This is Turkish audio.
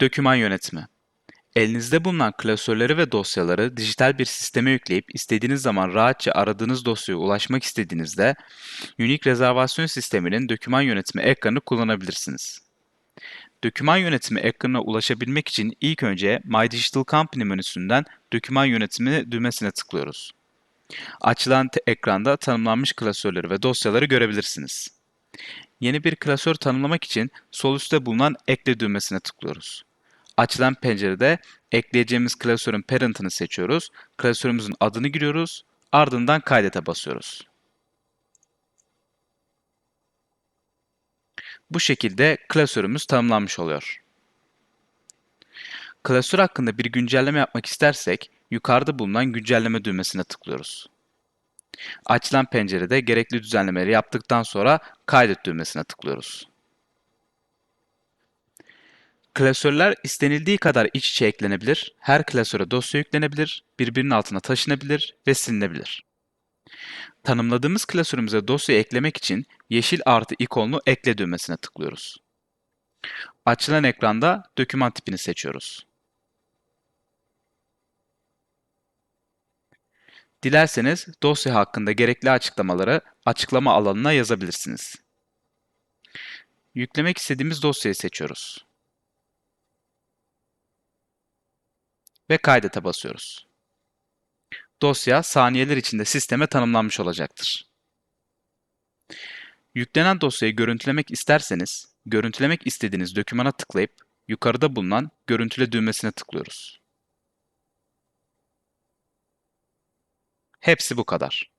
Döküman yönetimi. Elinizde bulunan klasörleri ve dosyaları dijital bir sisteme yükleyip istediğiniz zaman rahatça aradığınız dosyaya ulaşmak istediğinizde Unique rezervasyon sisteminin döküman yönetimi ekranını kullanabilirsiniz. Döküman yönetimi ekranına ulaşabilmek için ilk önce My Digital Company menüsünden döküman yönetimi düğmesine tıklıyoruz. Açılan ekranda tanımlanmış klasörleri ve dosyaları görebilirsiniz. Yeni bir klasör tanımlamak için sol üstte bulunan ekle düğmesine tıklıyoruz. Açılan pencerede ekleyeceğimiz klasörün parent'ını seçiyoruz. Klasörümüzün adını giriyoruz. Ardından kaydete basıyoruz. Bu şekilde klasörümüz tanımlanmış oluyor. Klasör hakkında bir güncelleme yapmak istersek yukarıda bulunan güncelleme düğmesine tıklıyoruz. Açılan pencerede gerekli düzenlemeleri yaptıktan sonra kaydet düğmesine tıklıyoruz. Klasörler istenildiği kadar iç içe eklenebilir, her klasöre dosya yüklenebilir, birbirinin altına taşınabilir ve silinebilir. Tanımladığımız klasörümüze dosya eklemek için yeşil artı ikonlu ekle düğmesine tıklıyoruz. Açılan ekranda doküman tipini seçiyoruz. Dilerseniz dosya hakkında gerekli açıklamaları açıklama alanına yazabilirsiniz. Yüklemek istediğimiz dosyayı seçiyoruz. Ve kaydete basıyoruz. Dosya saniyeler içinde sisteme tanımlanmış olacaktır. Yüklenen dosyayı görüntülemek isterseniz, görüntülemek istediğiniz dokümana tıklayıp yukarıda bulunan görüntüle düğmesine tıklıyoruz. Hepsi bu kadar.